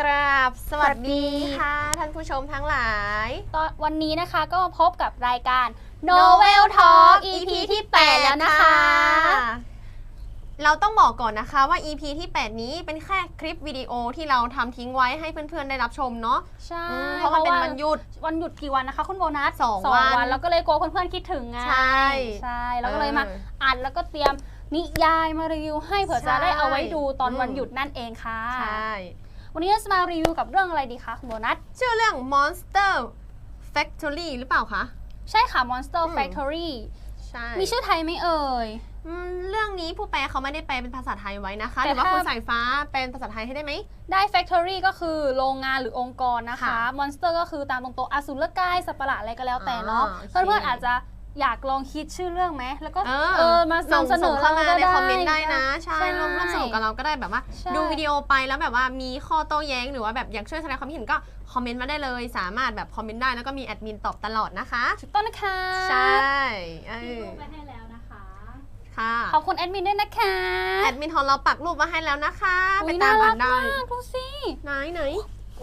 กราบสวัสดีค่ะ ท่านผู้ชมทั้งหลาย ตอนวันนี้นะคะก็มาพบกับรายการ Novel Talk EP ที่ 8 แล้วนะคะ เราต้องบอกก่อนนะคะว่า EP ที่ 8 นี้เป็นแค่คลิปวิดีโอที่เราทำทิ้งไว้ให้เพื่อนๆได้รับชมเนาะใช่อืมเพราะมันเป็นวันหยุด วันหยุดกี่วันนะคะ คุณโบนัสสองวันแล้วก็เลยกลัวเพื่อนๆคิดถึงไงใช่ใช่แล้วก็เลยมาเอออัดแล้วก็เตรียมนิยายมารีวิวให้เผื่อจะได้เอาไว้ดูตอนอืม วันหยุดนั่นเองค่ะ ใช่ วันนี้เราจะมารีวิวกับเรื่องอะไรดีคะคุณโบนัส ชื่อเรื่อง Monster Factory หรือเปล่าคะ ใช่ค่ะ Monster อืม Factory ใช่มีชื่อไทยไหมเอ่ย อืมเรื่องนี้ผู้แปลเขาไม่ได้แปลเป็นภาษาไทยไว้นะคะหแต่รือว่าถ้า คุณสายฟ้าแปลเป็นภาษาไทยให้ได้ไหม ได้ Factory ก็คือโรงงานหรือองค์กรนะคะ ค่ะ Monster ก็คือตามตรงตัวอสูรกายสัตว์ประหลาดอะไรก็แล้วแต่เนาะ อ่าโอเค เพื่อนๆอาจจะ อยากลองคิดชื่อเรื่องไหมแล้วก็เอเอออมาส่งนำเสนส่งอเข้ามาก็ในคอมเมนต์ได้นะใช่ใช่ร่วมร่วมสนุกกับเราก็ได้แบบว่า ใช่ ดูวิดีโอไปแล้วแบบว่ามีข้อโต้แย้งหรือว่าแบบอยากช่วยแสดงความคิดเห็นก็คอมเมนต์มาได้เลย สามารถแบบคอมเมนต์ได้แล้วก็มีแอดมินตอบตลอดนะคะ ถูกต้องนะคะ ใช่เอมีอรูปไปให้แล้วนะคะ ค่ะขอบคุณแอดมินด้วยนะคะแอดมินของเราปักรูปมาให้แล้วนะคะ ไปอุ๊ยตามอ่านน่ได้รักมากดูสิไหนไหน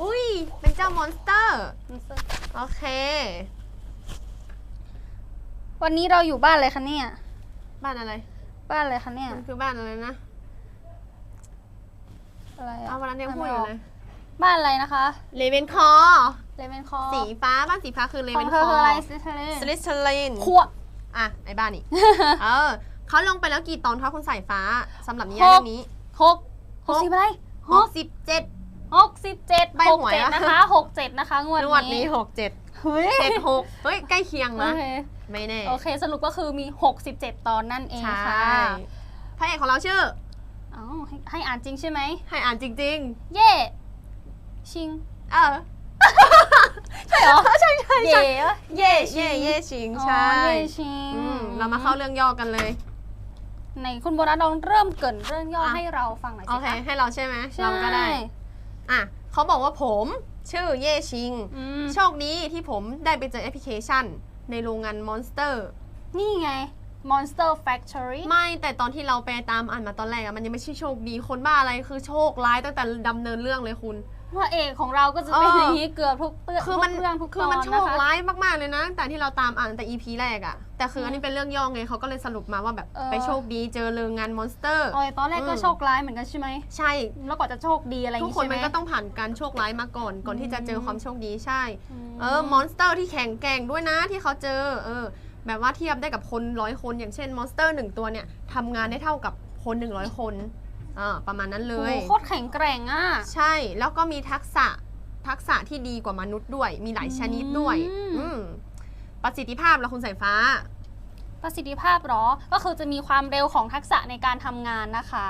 อุ้ยเป็นเจ้ามอนสเตอร์ โอเค วันนี้เราอยู่บ้านอะไรคะเนี่ย บ้านอะไร บ้านอะไรคะเนี่ย มันคือบ้านอะไรนะ อะไรอะเอาวันนั้นยังพูดอยู่เลยบ้านอะไรนะคะเลเวนคอเลเวนคอสีฟ้าบ้านสีฟ้าคือเลขเวองนเธคออคืออะไรซิเทเลสลิสเทลินขวบอะไอ้บ้านนี่ เออเขาลงไปแล้วกี่ตอนคะคุณสายฟ้าสำหรับนิยายเรื่องนี้ หกหกสิบอะไรหกสิบเจ็ด หกสิบเจ็ดใบหกหวยเจ็ดอะนะคะหกเจ็ดนะคะงวดนวดนี้นี้หกเจ็ด เฮ้ยเจ็ดหกเฮ้ย ใกล้เคียงโอนะเคไม่แน่ โอเค สรุปก็คือมี 67 ตอนนั่นเองใช่ค่ะพระเอกของเราชื่อ เอ้าให้ให้อ่านจริงใช่ไหม ให้อ่านจริง เย่ชิง ๆ เออ ใช่เหรอ ใช่ใช่เย่ปะเย่เย่เย่ชิงอ๋อใช่เย่ชิงอืมเรามาเข้าเรื่องย่อกันเลย ในคุณโบนัสลองเริ่มเกรินเรื่องย่ออะ ให้เราฟังหน่อยโอสิเค คะให้เราใช่ไหมใช่เราก็ได้ อะเขาบอกว่าผม ชื่อเย่ชิง อืมโชคดีที่ผมได้ไปเจอแอปพลิเคชัน ในโรงงานมอนสเตอร์ นี่ไง Monster Factory ไม่แต่ตอนที่เราไปตามอ่านมาตอนแรกอะมันยังไม่ใช่โชคดีคนบ้าอะไรคือโชคร้ายตั้งแต่ดำเนินเรื่องเลยคุณ พระเอกของเราก็จะเป็นเออออย่างนี้เกือบทุกเรื่องคือมันทุกเรื่องทุกคืตออนมันโชนะคคะร้ายมากๆเลยนะแต่ที่เราตามอ่านแต่ EP แรกอะแต่คืออันนี้เป็นเรื่องย่อไงเขาก็เลยสรุปมาว่าแบบเออไปโชคดีเจอเรื่องงานมอนสเตอร์โอ้ยตอนแรกก็อืมโชคร้ายเหมือนกันใช่ไหมใช่แล้วกว่าจะโชคดีอะไรอย่างทุกงี้คนใช่ไหมมันก็ต้องผ่านการโชคร้ายมาก่อน ก่อนที่จะเจอความโชคดีใช่มเออมอนสเตอร์ที่แข็งแกร่งด้วยนะที่เขาเจอเออแบบว่าเทียบได้กับคนร้อยคน อย่างเช่นมอนสเตอร์หนึ่งตัวเนี่ยทำงานได้เท่ากับคนหนึ่งร้อยคน อ่าประมาณนั้นเลยโอ้โหโคตรแข็งแกร่งอะใช่แล้วก็มีทักษะทักษะที่ดีกว่ามนุษย์ด้วย มีหลายชนิดด้วยอืมอืมประสิทธิภาพละคุณสายฟ้า ประสิทธิภาพเหรอ ก็คือจะมีความเร็วของทักษะในการทำงานนะคะ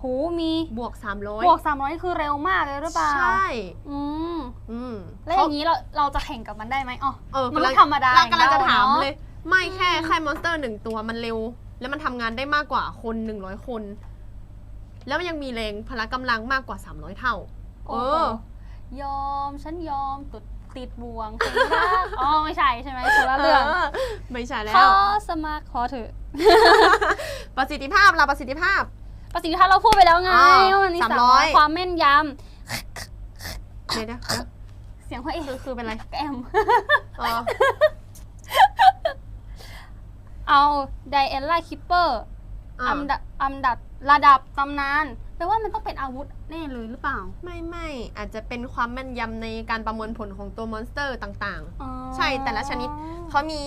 หูมีบวก 300บวก 300 คือเร็วมากเลยหรือเปล่าใช่อืมอืมแล้วอย่างนี้เราเราจะแข่งกับมันได้ไหมอ๋อ เออมันกำลัก็งธรรมดาเรากำลังจะอย่ถามเรเลย ไม่แค่อืมแค่มอนสเตอร์หนึ่งตัวมันเร็ว แล้วมันทำงานได้มากกว่าคนหนึ่งร้อยคน แล้วมันยังมีแรงพละกำลังมากกว่า 300 เท่า โอ้เอโหอยอม ฉันยอมติดติดบ่วงเพลงรักอ๋อ ไม่ใช่ใช่ไหมคนละเรื่องไม่ใช่แล้ขอว สมัครขอเถอะประสิทธิภาพเราประสิทธิภาพ ประสิทธิภาพเราพูดไปแล้วไงอ๋อว่ามันมีสามสามร้ร้ออย ยความแม่นยเดี๋ยวเดี๋ยวเดี๋ยวำเสียงพระเอกคือคือเป็นไรแอมอ๋อเอาไดเอลล่าคิปเปอร์อะอันดับอันดับ ระดับตำนานแปลว่ามันต้องเป็นอาวุธแน่เลยหรือเปล่าไม่ไม่อาจจะเป็นความแม่นยำในการประมวลผลของตัวมอนสเตอร์ต่างอ๋อใช่แต่ละชนิดๆเขามี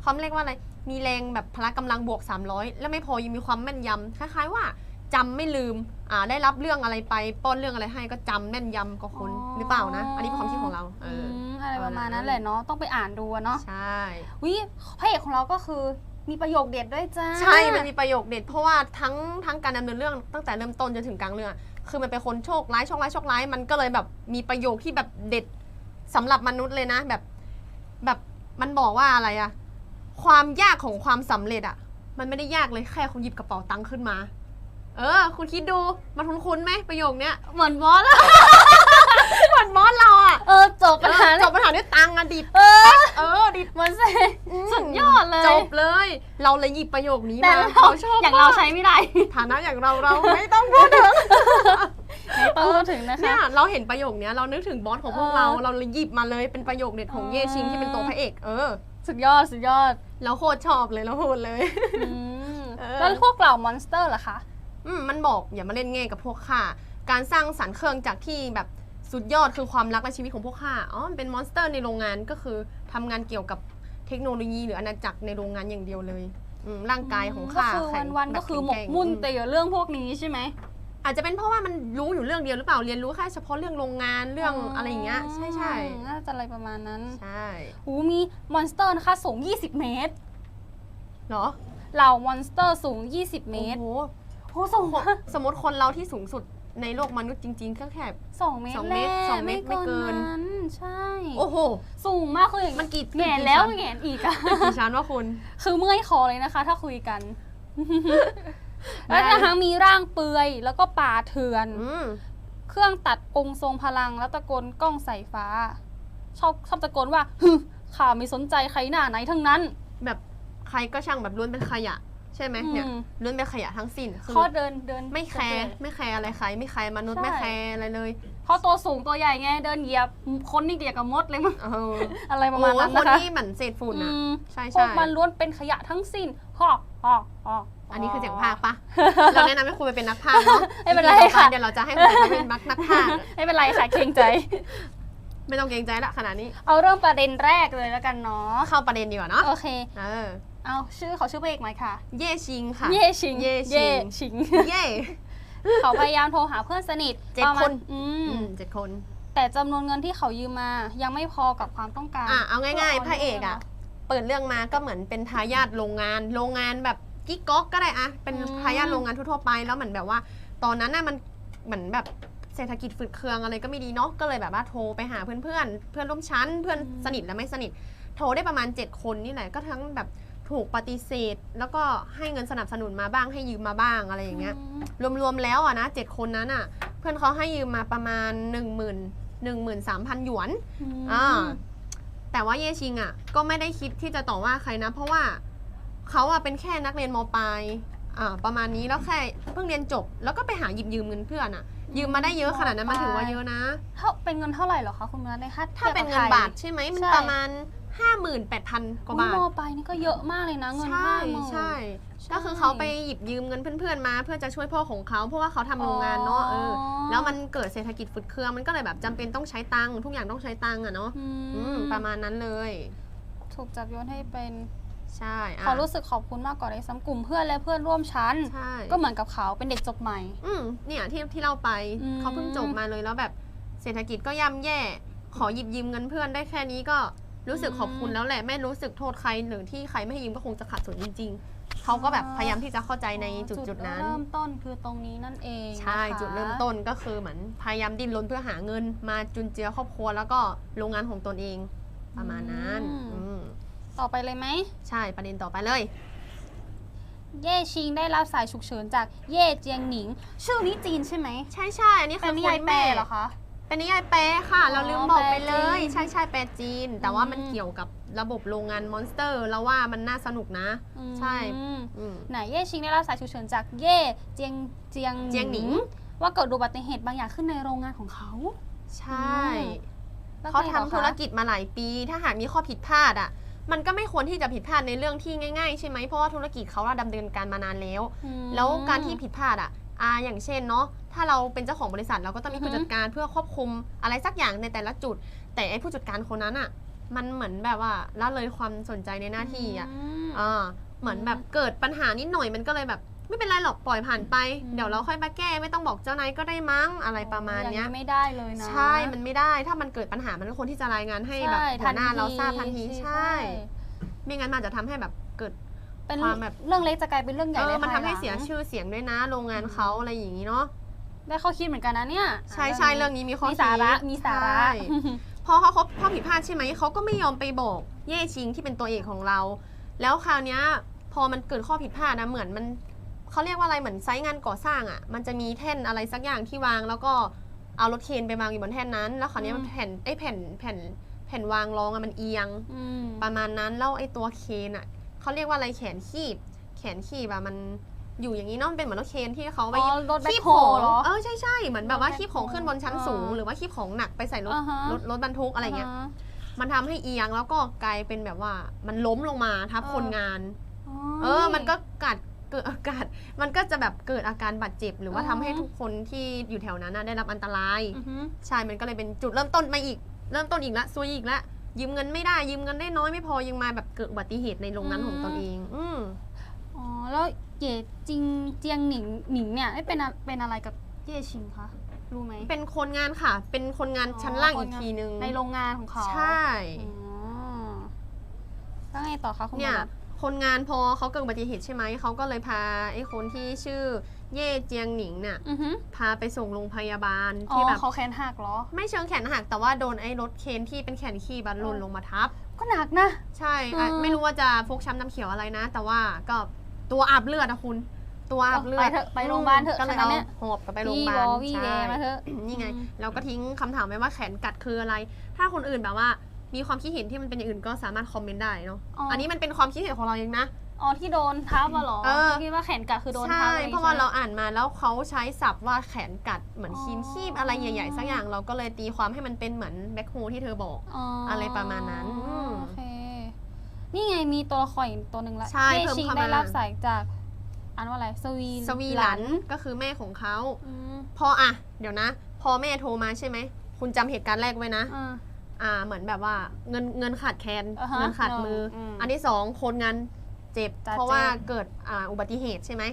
เขาเรียกว่าอะไร มีแรงแบบพละกำลังบวก 300 แล้วไม่พอยังมีความแม่นยำคล้ายๆว่าจำไม่ลืมอ่าได้รับเรื่องอะไรไปป้อนเรื่องอะไรให้ก็จำแม่นยำกว่าคนหรือเปล่านะ อันนี้เป็นความคิดของเราเออือมอะไรประมาณนั้นเออแหละเนาะต้องไปอ่านดูอะเนาะ ใช่ วิพระเอกของเราก็คือ มีประโยคเด็ดด้วยจ้าใช่ มันมีประโยคเด็ดเพราะว่าทั้งทั้งการดำเนินเรื่องตั้งแต่เริ่มต้นจนถึงกลางเรื่อง คือมันเป็นคนโชคร้ายโชคร้ายโชคร้ายมันก็เลยแบบมีประโยคที่แบบเด็ดสำหรับมนุษย์เลยนะแบบแบบมันบอกว่าอะไรอะความยากของความสำเร็จอะมันไม่ได้ยากเลยแค่คุณหยิบกระเป๋าตังค์ขึ้นมา เออ คุณคิดดูมันคุ้นๆไหมประโยคเนี้ย เหมือนบอสอะ เหมือนบอสเราอะเออจบปัญหาจบปัญหาด้วยตังค์อะดิดเออ เออดิดเหมือนเซมสุดยอดเลย จบเลย เราเลยหยิบประโยคนี้แต่มาเราชอบอย่างมกเราใช้ไม่ได้ ฐานะอย่างเราเราไม่ต้องพูดถึงในต้องพูดถึงนะเนี่คะ ยเราเห็นประโยคเนี้ยเรานึกถึงบอสของพวกเออเราเราเลยหยิบมาเลยเป็นประโยคเด็ดของอ๋อเย่ชิงที่เป็นตัวพระเอกเออสุดยอดสุดยอดเราโคตรชอบเลยเราพูดเลย อืมเออ แล้วพวกเหล่ามอนสเตอร์ล่ะคะ อืมมันบอกอย่ามาเล่นแง่กับพวกข้าการสร้างสรรค์เครื่องจากรที่แบบ สุดยอดคือความรักและชีวิตของพวกข้าอ๋อมันเป็นมอนสเตอร์ในโรงงานก็คือทำงานเกี่ยวกับเทคโนโลยีหรืออาณาจักรในโรงงานอย่างเดียวเลยอืมร่างกายของข้าก็คือแข็งวันๆแบบก็คือหมกแข็งแรงมุ่นอืแต่กับเรื่องพวกนี้ใช่ไหม อาจจะเป็นเพราะว่ามันรู้อยู่เรื่องเดียวหรือเปล่าเรียนรู้แค่เฉพาะเรื่องโรงงานเรื่องอะไรอย่างเงี้ยใช่ใช่น่าจะอะไรประมาณนั้น ใช่หูมีมอนสเตอร์นะคะสูง 20 เมตร เหรอเหล่ามอนสเตอร์สูง 20 เมตร โอ้โหโอ้สูงสมมติคนเราที่สูงสุด ในโลกมนุษย์จริง ๆ ก็แค่ สองเมตรสองแหเมละตรสองเมตรไม่เกิน นั้นใช่ โอ้โห สูงมากคืออย่างมันกี่แหงนแล้วกี่ชั้น แหงนอีกอะ กี่ชั้นวะคุณ คือเมื่อยคอเลยนะคะ ถ้าคุยกัน ได้ แล้วนะคะมีร่างเปลือยแล้วก็ป่าเถื่อน อืมเครื่องตัดองค์ทรงพลังแล้วตะโกนกล้องใส่ฟ้า ชอบชอบตะโกนว่าฮึข่าไม่สนใจใครหน้าไหนทั้งนั้น แบบใครก็ช่างแบบล้วนเป็นขยะ ใช่ไหมเนี่ยอืม ล้วนเป็นขยะทั้งสิ้นคือเขาเดินเดินไม่แคร์ไม่แคร์อะไรใคร ไม่แคร์มนุษย์ใช่ไม่แคร์อะไรเลยเพราะตัวสูงตัวใหญ่ไงเดินเหยียบคนนี่เดียกกับมดเลยมั้งเอออะไรประมาณนั้นโอ้ยนะคะคนที่เหมือนเศษฝุ่นอะ อืมใช่พวใช่กมันล้วนเป็นขยะทั้งสิ้นฮอฮอฮออันนี้คือเสียงภาคปะ เราแนะนำให้คุณไปเป็นนักพากย์เนาะไม่เป็นไรอีพีต่อค่ะ เดี๋ยวเราจะให้คุณไปเป็นนักนักพากย์ไม่เป็นไรค่ะเกรงใจ ไม่ต้องเกรงใจละขนาดนี้ เอาเริ่มประเด็นแรกเลยแล้วกันเนาะเข้าประเด็นดีกว่าเนาะโอเค เออ เอาชื่อเขาชื่อพระเอกไหมคะเย่ชิงค่ะ เย่ชิงเย่ชิง ชิง เย่เขาพยายามโทรหาเพื่อนสนิทเจ็ดประมาณคนอือืมมเจ็ดคน แต่จำนวนเงินที่เขายืมมายังไม่พอกับความต้องการอะเอาง่าย ๆ พระเอกอะ เปิดเรื่องมาก็เหมือนเป็นทายาทโรงงาน โรงงานแบบกิ๊กก๊อกก็ได้อะเป็นทายาทโรงงานทั่วๆไป แล้วเหมือนแบบว่า ตอนนั้นน่ะมันเหมือนแบบเศรษฐกิจฝืดเคืองอะไรก็ไม่ดีเนาะ ก็เลยแบบว่าโทรไปหาเพื่อนๆ เพื่อนร่วมชั้น เพื่อนสนิทและไม่สนิท โทรได้ประมาณ 7 คนนี่แหละ ก็ทั้งแบบ ถูกปฏิเสธ แล้วก็ให้เงินสนับสนุนมาบ้างให้ยืมมาบ้างอะไรอย่างเงี้ย รวมๆแล้วอะนะเจ็ดคนนั้นอะ เพื่อนเขาให้ยืมมาประมาณ 1 0 0 0 0 1 3 0 0 0 หยวนอืมอ่าแต่ว่าเย่ชิงอะ ก็ไม่ได้คิดที่จะต่อว่าใครนะ เพราะว่าเขาอะเป็นแค่นักเรียนมปลายอ่าประมาณนี้แล้วแค่เพิ่งเรียนจบ แล้วก็ไปหาหยิบยืมเงินเพื่อนอะ ยืมมาได้เยอะขนาดนั้นมันถือว่าเยอะนะ เท่าเป็นเงินเท่าไหร่เหรอคะคุณมาในค่าถ้าเป็นเงินบาทใช่ไหมมันใช่ประมาณ 58,000 กว่าบาทโมไปนี่ก็เยอะมากเลยนะเงินใช่ห้าหมื่น ใช่ ใช่ก็คือเขาไปหยิบยืมเงินเพื่อนๆมา เพื่อจะช่วยพ่อของเขาเพราะว่าเขาทำโรงงานเนาะเออ แล้วมันเกิดเศรษฐกิจฟุดเครืองมันก็เลยแบบจำเป็นต้องใช้ตังค์ทุกอย่างต้องใช้ตังค์อะเนาะอือืมมประมาณนั้นเลย ถูกจับโยนให้เป็นใช่อะเขารู้สึกขอบคุณมากกว่าในซ้ำกลุ่มเพื่อนและเพื่อนร่วมชั้น ใช่ก็เหมือนกับเขาเป็นเด็กจบใหม่ อืมเนี่ยที่ที่เราไปอืม เขาเพิ่งจบมาเลยแล้วแบบเศรษฐกิจก็ย่ำแย่ ขอหยิบยืมเงินเพื่อนได้แค่นี้ก็ รู้สึกขอบคุณแล้วแหละไม่รู้สึกโทษใครหรือที่ใครไม่ให้ยืมก็คงจะขาดส่วนจริง ๆเขาก็แบบพยายามที่จะเข้าใจในจุดจุดๆนั้น เริ่มต้นคือตรงนี้นั่นเองใช่นะคะจุดเริ่มต้นก็คือเหมือนพยายามดิ้นรนเพื่อหาเงิน มาจุนเจือครอบครัวแล้วก็โรงงานของตนเองประมาณนั้นอืมต่อไปเลยไหม ใช่ประเด็นต่อไปเลย เย่ชิงได้รับสายฉุกเฉินจากเย่เจียงหนิง ชื่อนี้จีนใช่ไหมใช่ใช่อันนี้เป็คืนอนิคยายนแปลแม่เหรอคะ เป็นนิยายแปลค่ะอ๋อเราลืมบอกไปเลยแปลจีนใช่ใช่แปลจีน แต่ว่ามันอืมเกี่ยวกับระบบโรงงานมอนสเตอร์แล้วว่ามันน่าสนุกนะ ใช่อืมอืมไหนเย่ชิงได้รับสายฉุกเฉินจากเย่เจียงเจียงเจียงหนิง ว่าเกิดอุบัติเหตุบางอย่างขึ้นในโรงงานของเขา ใช่แล้วเขาไงทำต่อคะธุรกิจมาหลายปี ถ้าหากมีข้อผิดพลาดอะ มันก็ไม่ควรที่จะผิดพลาดในเรื่องที่ง่ายๆ ใช่ไหมเพราะว่าธุรกิจเขาอะดำเนินการมานานแล้วอืมแล้วการที่ผิดพลาดอะ อ่าอย่างเช่นเนาะถ้าเราเป็นเจ้าของบริษัทเราก็ต้องมีอือฮึผู้จัดการเพื่อควบคุมอะไรสักอย่างในแต่ละจุด แต่ไอ้ผู้จัดการคนนั้นอะมันเหมือนแบบว่าละเลยความสนใจในหน้าที่อะมอ่าเหมือนแบบเกิดปัญหานิดหน่อยมันก็เลยแบบไม่เป็นไรหรอกปล่อยผ่านไปอืมเดี๋ยวเราค่อยมาแก้ไม่ต้องบอกเจ้านายก็ได้มั้งอะไรประมาณเนี้ยอย่างไม่ได้เลยนะ ใช่มันไม่ได้ถ้ามันเกิดปัญหามันก็ควรที่จะรายงานให้แบบใช่หัวหน้าเราทราบทันทีใช่ใช่ไม่งั้นมันจะทำให้แบบเกิด เป็นความแบบ เรื่องเล็กจะกลายเป็นเรื่องใหญ่เอในอมันภาทำให้หลังเสียชื่อเสียงด้วยนะ โรงงานเขาอะไรอย่างนี้เนาะได้ข้อคิดเหมือนกันนะเนี่ยใช่ใช่เรื่องนี้มีข้อมีสาระคิดมีสาระ ใช่ พอเขาคบข้อผิดพลาดใช่ไหม เขาก็ไม่ยอมไปบอกเย่ชิงที่เป็นตัวเอกของเรา แล้วคราวเนี้ยพอมันเกิดข้อผิดพลาดนะเหมือนมันเขาเรียกว่าอะไรเหมือนไซต์งานก่อสร้างอะ มันจะมีแท่นอะไรสักอย่างที่วาง แล้วก็เอารถเคนไปวางอยู่บนแท่นนั้น แล้วคราวเนี้ยอืมแผ่นไอ้แผ่นแผ่นแผ่นวางรองอะมันเอียงอืม ประมาณนั้นแล้วไอ้ตัวเคนอะ เขาเรียกว่าอะไรแขนคีบ แขนคีบอะมันอยู่อย่างนี้เนาะมันเป็นเหมือนรถเคนที่เขาไปอ๋อรถแบ็คีคบโฮของเหรอเออใช่ใช่เหมือนแบบว่ารถแบ็คคีบของขึ้นบนชั้นสูง อ่าหรือว่าคีบของหนักไปใส่รถอ่าฮะ รถรถบรรทุกอะไรเงี้ยมันทำให้เอียงแล้วก็กลายเป็นแบบว่ามันล้มลงมาทับเออ คนงานอ๋อเออ มันก็กัดเกิดอากาศ มันก็จะแบบเกิดอาการบาดเจ็บ หรือว่าอือทำฮึให้ทุกคนที่อยู่แถวนั้นน่ะได้รับอันตราย อือฮึ ใช่ มันก็เลยเป็นจุดเริ่มต้นมาอีก เริ่มต้นอีกละซวยอีกละ ยืมเงินไม่ได้ยืมเงินได้น้อยไม่พอยังมาแบบเกิดอุบัติเหตุในโรงงานของตนเอง อืมอ๋อแล้วเย่จริงเจียงหนิงหนิงเนี่ยไม่เป็นอะเป็นอะไรกับเย่ชิงคะรู้ไหมเป็นคนงานค่ะ เป็นคนงานอ๋อชั้นล่างคอีนกงานทีนึงในโรงงานของเขาใช่อ๋อแล้วไงต่อคะคุณหมเนี่ยอคนงานพอเขาเกิดอุบัติเหตุใช่ไหมเขาก็เลยพาไอ้คนที่ชื่อ เย่เจียงหนิงเนี่ยอือฮึพาไปส่งโรงพยาบาลอ๋ที่อแบบ เขาแขนหักเหรอ ไม่เชิงแขนหักแต่ว่าโดนไอ้รถเคนที่เป็นแขนขี้บันหล่นเออลงมาทับ ก็หนักนะ ใช่อะเออไม่รู้ว่าจะฟกช้ำน้ำเขียวอะไรนะ แต่ว่าก็ตัวอาบเลือดนะคุณ ตัวอาบเลือดไปเถอะไปโรงพยาบาลเถอะก็เลยขนาดเอาเนี้ย หอบกันไปโรงพวี่ยาบาวลอวี่ใช่แวมาเถอะ นี่ไงอืมเราก็ทิ้งคำถามไว้ว่าแขนกัดคืออะไร ถ้าคนอื่นแบบว่า มีความคิดเห็นที่มันเป็นอย่างอื่นก็สามารถคอมเมนต์ได้เนาะ อ๋ออั อันนี้มันเป็นความคิดเห็นของเราเองนะ อ๋อที่โดนทับอะเหรอเออ คิดว่าแขนกัดคือโดนใช่ทับอไอย่งงี้เพราะว่าใช่ไหมเราอ่านมาแล้วเขาใช้ศัพท์ว่าแขนกัดเหมือนอ๋อคีมคีบอะไรใหญ่ ๆ สักอย่างเราก็เลยตีความให้มันเป็นเหมือนแบ็คโฮที่เธอบอก อะไรประมาณนั้นอืมโอเค นี่ไงมีตัวละครอีกตัวหนึ่งละใช่เย่เพิ่มชิงเข้ามา ได้รับสายจากอันว่าอะไรสวีสวีหลันก็คือแม่ของเขา อืมพออะเดี๋ยวนะ พอแม่โทรมาใช่ไหม คุณจำเหตุการณ์แรกไว้นะ อ่า อ่าเหมือนแบบว่าเงินเงินขาดแคลนอ่าฮะเงินขาดมืออม อันที่สองคนงาน เจ็บจะเพราะว่าเจ็บเกิดอ่าอุบัติเหตุใช่ไหม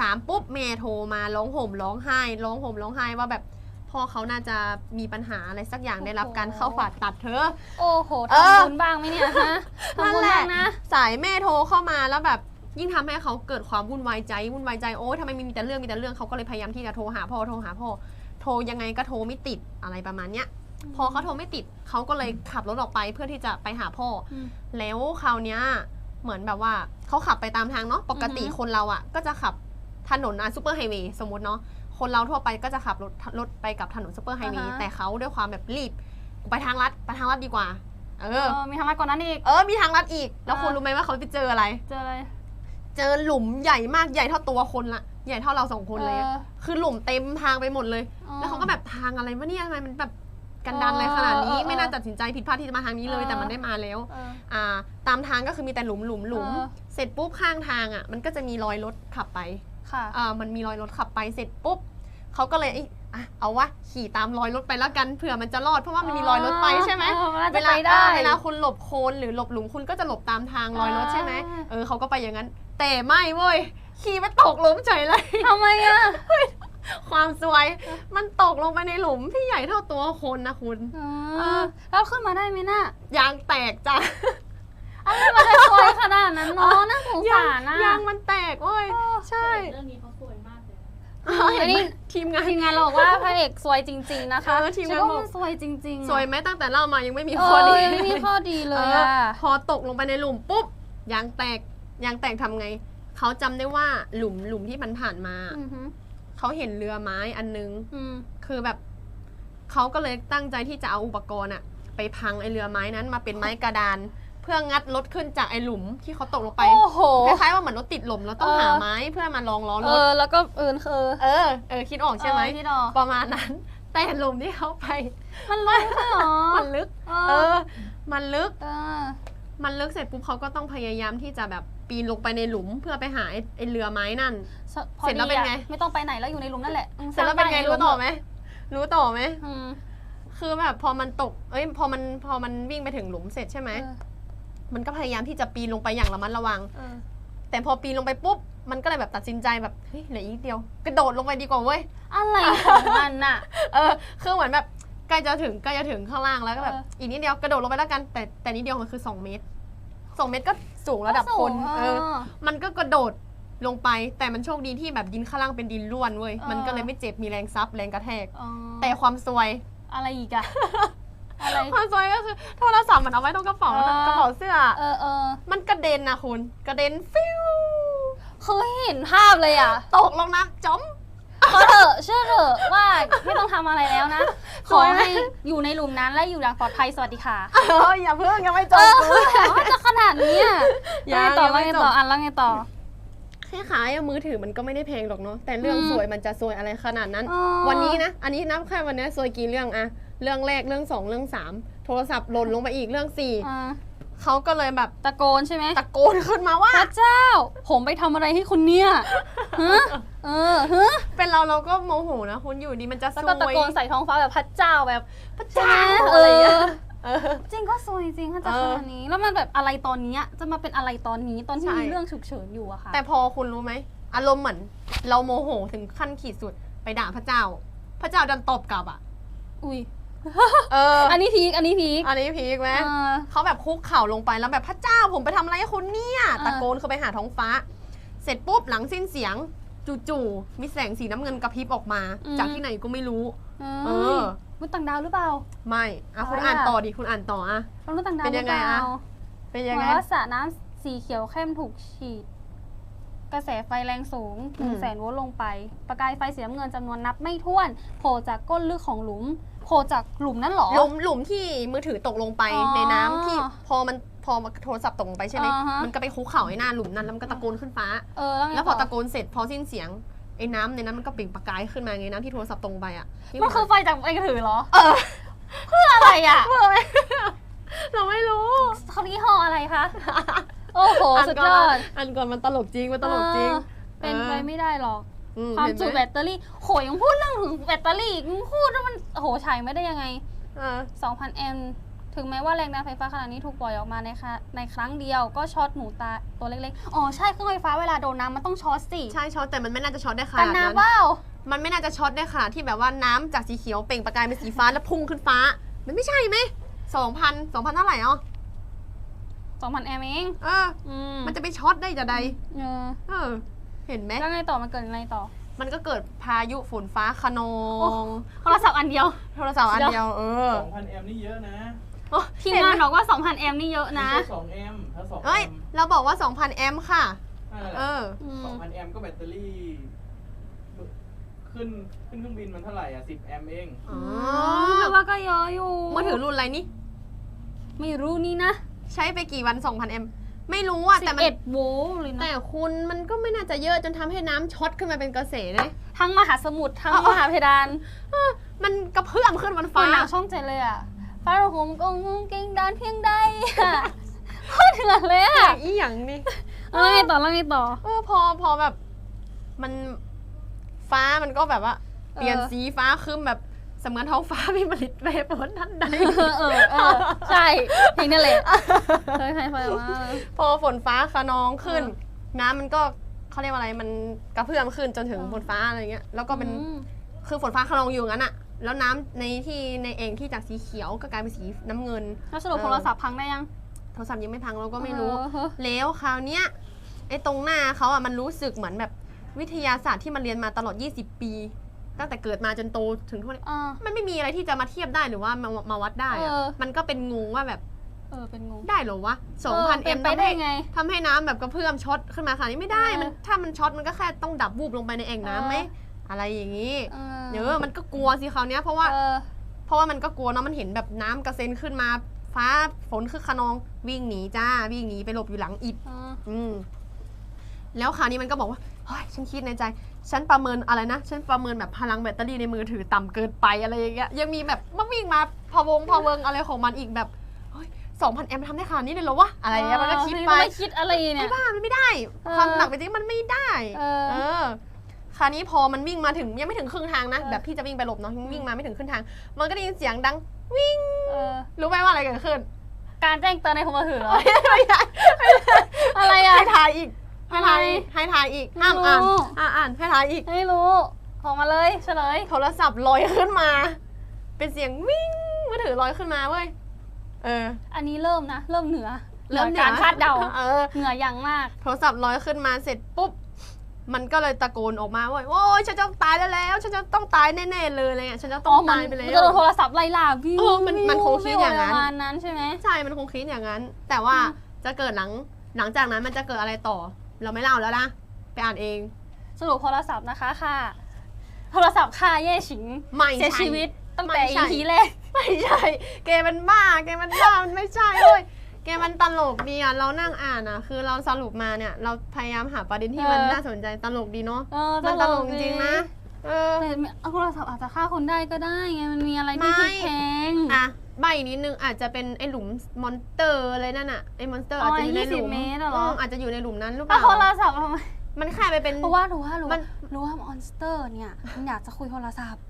สามปุ๊บแม่โทรมาร้องห่มร้องไห้ร้องห่มร้องไห้ว่าแบบพ่อเขาน่าจะมีปัญหาอะไรสักอย่างได้รับการเข้าฝาดตัดเธอ โอ้โหเออทำบุญบ้างไหมเนี่ยฮะทำบุญบ้างนะ สายแม่โทรเข้ามาแล้วแบบยิ่งทำให้เขาเกิดความวุ่นวายใจวุ่นวายใจโอ้ยทำไมมีแต่เรื่องมีแต่เรื่องเขาก็เลยพยายามที่จะโทรหาพ่อโทรหาพ่อโทรยังไงก็โทรไม่ติดอะไรประมาณเนี้ยพอเขาโทรไม่ติดเขาก็เลยขับรถออกไปเพื่อที่จะไปหาพ่ออมแล้วคราวเนี้ย เหมือนแบบว่าเขาขับไปตามทางเนาะปกติอือฮึ คนเราอะ่ะ ก็จะขับถนนอะซูเปอร์ไฮเวย์สมมติเนาะคนเราทั่วไปก็จะขับรถรถไปกับถนนซูเปอร์ไฮเวย์แต่เขาด้วยความแบบรีบไปทางลัดไปทางลัดดีกว่า เอเออ อมีทางลัดกว่านั้นอีก เออมีทางลัดอีก แล้วอ่าคุณรู้ไหมว่าเขาไปเจออะไร เจออะไรเจอหลุมใหญ่มากใหญ่เท่าตัวคนละใหญ่เท่าเราสองคนเลยอะออคือหลุมเต็มทางไปหมดเลยอ๋อแล้วเขาก็แบบทางอะไรวะเนี่ยทำไมมันแบบ กันดันเลยขนาดนี้เออเออไม่น่าตัดสินใจผิดพลาดที่จะมาทางนี้เลยเออ แต่มันได้มาแล้วเออ อ่าตามทางก็คือมีแต่หลุมหลุมหลุมเออ เสร็จปุ๊บข้างทางอะมันก็จะมีรอยรถขับไปค่ะ อ่ามันมีรอยรถขับไปเสร็จปุ๊บเขาก็เลยเอ้ยอะเอาวะขี่ตามรอยรถไปแล้วกันเผื่อมันจะรอดเพราะว่ามันมีรอยรถไปใช่ไหม เออมันน่าเวจะลาไปได้อ่าเวลาคุณหลบโคลนหรือหลบหลุมคุณก็จะหลบตามทางรอยรถใช่ไหมอ่า เออเขาก็ไปอย่างนั้น แต่ไม่เว้ยขี่ไปตกหลุมเฉยเลย ทำไมอะ ความสวย มันตกลงไปในหลุมที่ใหญ่เท่าตัวคนนะคุณเออ แล้วขึ้นมาได้ไหมน่ะยางแตกจ้ะอะไรมันจะซวยขนาดนั้นเนาะน่าสงยาสางรนะ ยางมันแตกเว้ยใช่ เรื่องนี้เขาสวยมากเลยนะเห็อันนไหมนี้ทีมงาน ทีมงานเราบอกว่าพระเอกซวยจริง ๆ นะคะเออทีมงานฉัว่บอก มันซวยจริงๆอะสวยไหมตั้งแต่เล่ามายังไม่มีเอข้ออดียังไม่มีข้อดีเลเอยออะพอตกลงไปในหลุมปุ๊บยางแตกยางแตกทำไง เขาจำได้ว่าหลุมหลุมที่มันผ่านมาอือหือ เขาเห็นเรือไม้อันนึง อืม คือแบบเขาก็เลยตั้งใจที่จะเอาอุปกรณ์อะไปพังไอเรือไม้นั้นมาเป็นไม้กระดาน เพื่องัดรถขึ้นจากไอหลุมที่เขาตกลงไปโอ้โห คล้ายๆว่าเหมือนรถติดหลมแล้วต้องเออ หาไม้เพื่อมาลองล้อรเอถอ แล้วก็เออเออเออเออคิดออกใช่ไหมเออที่ดอกประมาณนั้น แต่หลุมที่เขาไปมันลึกด้วยเหรอมันลึก เอเออ อมันลึก เออ มันลึกเสร็จปุ๊บเขาก็ต้องพยายามที่จะแบบปีนลงไปในหลุมเพื่อไปหาไอ้ไอเรือไม้นั่น พอเสร็จแล้วเป็นดีอะไงไม่ต้องไปไหนแล้วอยู่ในหลุมนั่นแหละอืมเสร็จแล้วเป็นไงสารู้บ้าต่อในไหมรู้ต่อไหมอืมคือแบบพอมันตกเอ้ยพอมันพอมันวิ่งไปถึงหลุมเสร็จใช่ไหมเออมันก็พยายามที่จะปีนลงไปอย่างระมัดระวัง เออ แต่พอปีนลงไปปุ๊บ มันก็เลยแบบตัดสินใจแบบ เฮ้ยเหลืออีกนิดเดียว กระโดดลงไปดีกว่าเว้ย อะไรของมันน่ะ เออ คือเหมือนแบบ ใกล้จะถึงใกล้จะถึงข้างล่างแล้วก็แบบเอออีกนิดเดียวกระโดดลงไปแล้วกัน แต่แต่นิดเดียวมันคือ2เมตร2เมตรก็สูงระดับคนก็สูงเออ มันก็กระโดดลงไปแต่มันโชคดีที่แบบดินข้างล่างเป็นดินร่วนเว้ยเออมันก็เลยไม่เจ็บมีแรงซับแรงกระแทกอ๋อแต่ความซวยอะไรอีกอะอะไรความซวยก็คือโทรศัพท์มันเอาไว้ตรงกระเป๋าเออกระเป๋าเสื้อเออเออมันกระเด็นนะคุณกระเด็นฟิวคือเห็นภาพเลยอะตกลงนะจ้อม ขอเถอะเชื่อเถอะว่าไม่ต้องทำอะไรแล้วนะขสอวยไหมให้อยู่ในหลุมนั้นและอยู่อย่างปลอดภัยสวัสดีค่ะเอออย่าเพิ่งยังไม่จเอบอกูว่าจะขนาดนี้อะยังแล้วไงต่อยังไม่แล้วไงจบต่ออะแล้วไงต่อแค่ขายอะมือถือมันก็ไม่ได้แพงหรอกเนาะแต่เรื่องอืมสวยมันจะสวยอะไรขนาดนั้น อ๋อวันนี้นะ อันนี้นับแค่วันนี้สวยกี่เรื่องอะเรื่องแรกเรื่องสองเรื่องสามโทรศัพท์หล่นลงไปอีกเรื่องสี่ อ่า เขาก็เลยแบบตะโกนใช่ไหมตะโกนขึ้นมาว่า พระเจ้า ผมไปทำอะไรให้คุณเนี่ยฮะเออฮะเป็นเราเราก็โมโหนะคุณอยู่ดีมันจะซแล้ววยก็ตะโกนใส่ท้องฟ้าแบบพระเจ้าแบบพระใช่เจ้าไหมอะไรอย่างเอเงี้ยอ เออ จริงก็สวยจริงถ้าจะเอขอนาดนี้ แล้วมันแบบอะไรตอนเนี้ยจะมาเป็นอะไรตอนนี้ตอนที่ใช่ มีเรื่องฉุกเฉินอยู่อะค่ะ แต่พอคุณรู้ไหมอารมณ์เหมือน เราโมโหถึงขั้นขีดสุดไปด่าพระเจ้า พระเจ้าดันตอบกลับอะ อุ้ย เอออันนี้พีคอันนี้พีคอันนี้พีคไหมเออ เขาแบบคุกเข่าลงไปแล้วแบบพระเจ้าผมไปทำอะไรให้คุณเนี่ยเออ ตะโกนเข้าไปหาท้องฟ้า เสร็จปุ๊บหลังสิ้นเสียงจู่ๆมีแสงสีน้ำเงินกระพริบออกมา จากที่ไหนก็ไม่รู้ เอเออ อมนุษย์ต่างดาวหรือเปล่า ไม่อะคุณอะไรอ่านอะต่อดิคุณอ่านต่ออะมนุษย์ต่างดาวเป็นยังไงหรือเปล่าอะเป็นเหยังมืไงอนว่าสระน้ำสีเขียวเข้มถูกฉีด กระแสไฟแรงสูงหอืนึ่งมแสนโวลต์ลงไป ประกายไฟสีน้ำเงินจำนวนนับไม่ถ้วนโผล่จากก้นลึกของหลุมโผล่จากหลุมนั่นเหรอ หลุมหลุมที่มือถือตกลงไปอ๋อในน้ำที่พอมันพอโทรศัพท์ตกลงไปใช่ไหมอ่าฮะ มันก็ไปคุกเข่าไอ้หน้าหลุมนั้นแล้วมันก็ตะโกนขึ้นฟ้า เออแล้วไงแล้วพอต่ตะโกนเสร็จพอสิ้นเสียงไอ้น้ำในนั้นมันก็เปล่งประกายขึ้นมาไงน้ำที่โทรศัพท์ตรงไปอะที่มันคือไฟจากไอ้กระถือเหรอ เอออะไรอะ เราไม่รู้ เขายี่ห้ออะไรคะ โอ้โหอันสุดก่ยอนอด อันก่อนมันตลกจริง มันตลกจริงเออเป็นไปไม่ได้หรอกอืความเห็นไหจุแบตเตอรี่ โหยังพูดเรื่องถึงแบตเตอรี่อีกมึงพูดว่ามันโหใช้ไม่ได้ยังไงเออ2,000แอมป์ถึงแม้ว่าแรงดันไฟฟ้าขนาดนี้ถูกปล่อยออกมาในค่ะในครั้งเดียวก็ช็อตหนูตาตัวเล็กๆ อ๋อใช่เครื่องไฟฟ้าเวลาโดนน้ำมันต้องช็อตสิ ใช่ช็อตแต่มันไม่น่าจะช็อตได้ขกันนาดนั้นน้ำเปล่ามันไม่น่าจะช็อตได้ขนาดที่แบบว่าน้ำจากสีเขียวเปล่งประกายเป็นสีฟ้าแล้วพุ่งขึ้นฟ้า มันไม่ใช่ไหมสองพันสองพันเท่าไหร่อ๋อ 2,000แอมป์เองเอออืมมันจะไปช็อตได้จะใดเออเออ เห็นไหมแล้วไงต่อมันเกิดอะไรต่อ มันก็เกิดพายุฝนฟ้าขนอโอ้งโทรศัพท์อันเดียว โทรศัพท์อันเดียวเออสองพันแอมป์นี่เยอะนะโอ้ทีมเห็นงาไหนบอกว่า 2,000 แอมป์นี่เยอะนะไม่ใช่สองแอมป์ถ้าสองแอเอ้ยมป์เราบอกว่า 2,000 แอมป์ค่ะนั่นแหละเอออืมสองพันแอมป์ก็แบตเตอรี่ ขึ้นขึ้นเครื่องบินมันเท่าไหร่อะสิบแอมป์เองอ๋อแต่ว่าก็เยอะอยู่มือถือรุ่นอะไรนี่ ไม่รู้นี่นะ ใช้ไปกี่วัน 2,000แอมป์ไม่รู้อะแต่มัน 11โวลต์เลยนะ แต่คุณมันก็ไม่น่าจะเยอะจนทำให้น้ำช็อตขึ้นมาเป็นกระแสเลย ทั้งมหาสมุทรทั้งอ๋อมหาเพดานมันกระเพื่อมขึ้นบนฟ้าฟ้าหนังช่องเจ็ดเลยอะฟ้าระหมก็งงเก่งดานเพียงใดอะโคตรเถื่อนเลยออะย่างอีหยังนี่ แล้วไงต่อแล้วไงต่อ เออพอพอแบบ มันฟ้ามันก็แบบว่า เปลี่ยนเออสีฟ้าขึ้นแบบ เสมือนท้องฟ้ามีผลิตเวฟบนท่านใดเออเออเออใช่เพลงนั่นแหละเคยใครฟังมาพอฝนฟ้าคะนองขึ้นเออน้ำมันก็เขาเรียกว่าอะไรมันกระเพื่อมขึ้นจนถึงเออฝนฟ้าอะไรเงี้ยแล้วก็เป็นอืมคือฝนฟ้าคะนองอยู่งั้นอะแล้วน้ำในที่ในเองที่จากสีเขียวก็กลายเป็นสีน้ำเงินแล้วสรุปโทรศัพท์พังได้ยังโทรศัพท์ยังไม่พังเราก็ไม่รู้เออแล้วคราวเนี้ยไอ้ตรงหน้าเขาอะมันรู้สึกเหมือนแบบวิทยาศาสตร์ที่มันเรียนมาตลอด 20 ปี ตั้งแต่เกิดมาจนโตถึงทุกวันนี้อ่ามันไม่มีอะไรที่จะมาเทียบได้หรือว่ามามาวัดได้อะเออ มันก็เป็นงงว่าแบบเออเป็นงงได้เหรอวะเออ2,000เป็เอ็นมไปทำได้ให้ไง ทำให้น้ำแบบกระเพื่อมช็อตขึ้นมาขนาดนี้ไม่ได้เออมันถ้ามันช็อตมันก็แค่ต้องดับวูบลงไปในแอ่งน้ำไหมเออ อะไรอย่างนี้เอเยอะมันก็กลัวสิคราวเนี้ยเพราะว่า เออ เพราะว่ามันก็กลัวเนาะมันเห็นแบบน้ำกระเซ็นขึ้นมา ฟ้าฝนคือขนองวิ่งหนีจ้าวิ่งหนีไปหลบอยู่หลังอิฐเอออืมแล้วคราวนี้มันก็บอกว่าเฮ้ยฉันคิดในใจ ฉันประเมินอะไรนะ ฉันประเมินแบบพลังแบตเตอรี่ในมือถือต่ำเกินไปอะไรอย่างเงี้ย ยังมีแบบมาวิ่งมาพะวงพะเวงอะไรของมันอีกแบบเฮ้ยสองพันแอมป์ทำได้ขนาดนี้เลยเหรอวะ อะไรอย่างเงี้ยมันก็คิดไปเออไม่คิดอะไรเนี่ไม่ยบ้ามันไม่ได้เออความหนักไปจริงมันไม่ได้ เออ เออ คราวนี้พอมันวิ่งมาถึงยังไม่ถึงครึ่งทางนะเออแบบพี่จะวิ่งไปหลบเนาะวิ่งมาไม่ถึงครึ่งทาง มันก็ได้ยินเสียงดังวิ่ง เออ รู้ไหมว่าอะไรเกิดขึ้นการแจ้งเตือนในโทรศัพท์เหรอ ไม่ได้อะไรอะ ให้ทายอีก ให้ทายอะไรให้ทายอีกห้ามอ่านไม่รู้อ่านอ่านให้ทายอีกไม่รู้ออกมาเลยเฉลย โทรศัพท์ลอยขึ้นมา เป็นเสียงวิ่งมือถือลอยขึ้นมาเว้ยเออ อันนี้เริ่มนะ เริ่มเหนือเริ่มหนือการคาดเดาเออเหนืออย่างมาก โทรศัพท์ลอยขึ้นมาเสร็จปุ๊บมันก็เลยตะโกนออกมาว่าโอ้ยฉันจะต้องตายแล้วแล้วฉันจะต้องตายแน่ๆเลยอะไรเงี้ยฉันจะต้องมัตายไปแล้จะโดวนโทรศัพท์ไล่ล่าวิวเออมันมันคงคิดอย่างนั้นประมาณนั้นใช่ไหมใช่มันคงคิดอย่างนั้น แต่ว่าอืมจะเกิดหลังหลังจากนั้นมันจะเกิดอะไรต่อ เราไม่เล่าแล้วนะ ไปอ่านเอง สรุปโทรศัพท์นะคะค่ะ โทรศัพท์ค่าเย่ฉิงไม่เสียใช่ชีวิตตั้งแต่ ไม่ใช่ EP แรก ไม่ใช่เกมันบ้าเกมันบ้ามันไม่ใช่เว้ยแกมันตลกดีอะเรานั่งอ่านอะ คือเราสรุปมาเนี่ย เราพยายามหาประเด็นที่มันเออ น่าสนใจตลกดีเนาะเออมันตลกจริงๆนะเออ แต่เอาโทรศัพท์อาจจะฆ่าคนได้ก็ได้ไงมันมีอะไรที่ไม่ พลิกแพงอะ ใบนิดนึงอาจจะเป็นไอหลุมมอนเตอร์อะไรนั่นอะไอมอนสเตอร์อ๋ออาจจะอยู่ในหลุม20เมตรอะเหรอ มอาจจะอยู่ในหลุมนั้นหรือเปเอาล่าโทรศัพท์ทำไมมันแค่ไปเป็น เพราะว่ารู้ว่ารู้มัว่านรู้ว่ามอนสเตอร์เนี่ยมันอยากจะคุยโทรศัพท์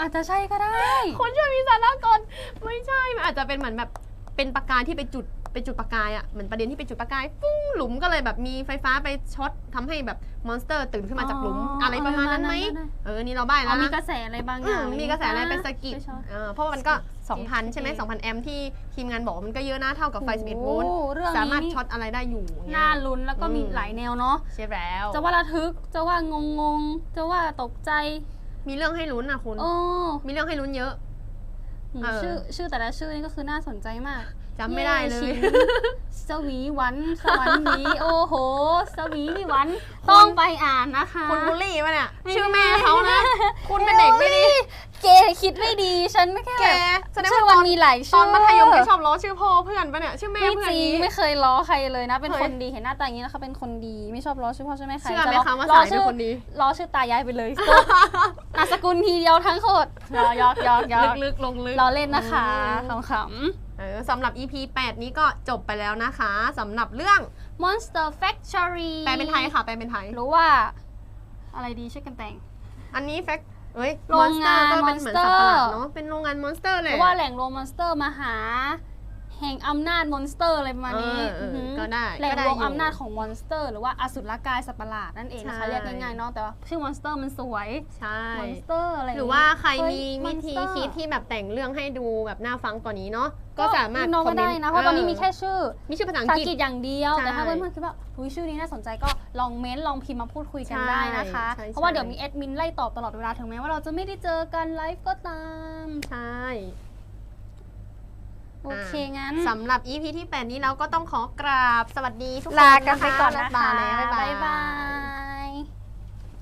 อาจจะใช่ก็ได้คนช่วยมีสาระก่อนไม่ใช่มันอาจจะเป็นเหมือนแบบเป็นประกายที่ไปจุดไปจุดประกายอะเหมือนประเด็นที่ไปจุดประกายฟุ้งหลุมก็เลยแบบมีไฟฟ้าไปช็อตทำให้แบบมอนสเตอร์ตื่นขึ้นมาจากหลุมอ๋อออะไรประมาณนั้นไหมได้ได้เออนี่เราใบ้อ๋แล้อวมีนะกระแสอะไรบางออืย่างมมีกระแสอะไรเป็นสะกิดไปช็อตเออเพราะว่ามันก็สะกิด 2,000 ใช่ไหมสะกิด2,000 แอมป์ที่ทีมงานบอกว่ามันก็เยอะนะเท่ากับไฟ 11 โวลต์โอ้เรื่องสามารถนี้ช็อตอะไรได้อยู่เยน่าลุ้นแล้วก็มีอืมหลายแนวเนาะใช่แล้ว จะว่าระทึกจะว่างงงๆจะว่าตกใจมีเรื่องให้ลุ้นอะคุณ โอ้มีเรื่องให้ลุ้นเยอะโหเออ ชื่อชื่อแต่ละชื่อนี่ก็คือน่าสนใจมาก จำไม่ได้เลยชิงสวีหวันสวรรค์หวีโอ้โห สวีหวันต้องไปอ่านนะคะคุณบูลลี่ปะเนี่ยไม่ชื่อแม่เขานะ คุณเป็นเด็กไม่ดี เกคิดไม่ดีฉันไม่แค่แกแบบแสดงชื่อว่าตมัอนนมีหลายตชื่อนมัธยมแกชอบล้อชื่อพ่อเพื่อนปะเนี่ย ชื่อแม่ไม่เพื่อนจริงนี้ไม่เคยล้อใครเลยนะ เป็นเฮ้ยคนดีเห็นหน้าตาอย่างนี้นะคะเป็นคนดีไม่ชอบล้อชื่อพ่อชื่อแม่ใครเชื่อไหมจะล้คะว่าล้อสายเป็นชื่อคนดีล้อชื่อตายายไปเลยนามสกุลทีเดียวทั้งโคตรยอกยอกยอกยอกลึกๆลงลึกล้อเล่นนะคะอืมขำ เออสำหรับ EP 8 นี้ก็จบไปแล้วนะคะสำหรับเรื่องๆ Monster Factory แปลเป็นไทยค่ะแปลเป็นไทย รู้ว่า อะไรดีช่วยกันแต่ง อันนี้แฟกเอ้ยโรงงาน Monster ก็เป็นเหมือนสัตว์ประหลาดเนาะเป็นโรงงานมอนสเตอร์เลเพยราะว่าแหล่งรวมมอนสเตอร์มาหา แห่งอำนาจมอนสเตอร์อะไรประมาณนี้เออเออหือก็ได้แหล่งก็ได้รวมอยู่อำนาจของมอนสเตอร์ หรือว่าอสุรกายสัตว์ประหลาดนั่นเองนะคะใช่ เรียกง่ายๆเนาะแต่ว่าชื่อมอนสเตอร์มันสวยใช่ มอนสเตอร์อะไรย่งหรืงี้อว่าใครเฮ้มียวิธี Monster คิดที่แบบแต่งเรื่องให้ดูแบบน่าฟังกว่านี้เนาะก็สามารถน้องคอก็มเมนได้ต์นะเพราะตอนนี้มีแค่ชื่อมีชื่อภาษาอัภางษากฤษอังกฤษอย่างเดียว ใช่แต่ถ้าเพื่อนๆคิดว่าอุ้ยชื่อนี้น่าสนใจก็ลองเม้นต์ลองพิมพ์มาพูดคุยกันใช่ได้นะคะ ใช่เพราะว่าใช่ เดี๋ยวมีแอดมินไล่ตอบตลอดเวลาถึงแม้ว่าเราจะไม่ได้เจอกันไลฟ์ก็ตาม ใช่ โอเคงั้นสำหรับ EP ที่ 8 นี้เราก็ต้องขอกราบสวัสดีทุกคนลากันไปก่อนนะคะลาแล้วบ๊ายบายบ๊ายบาย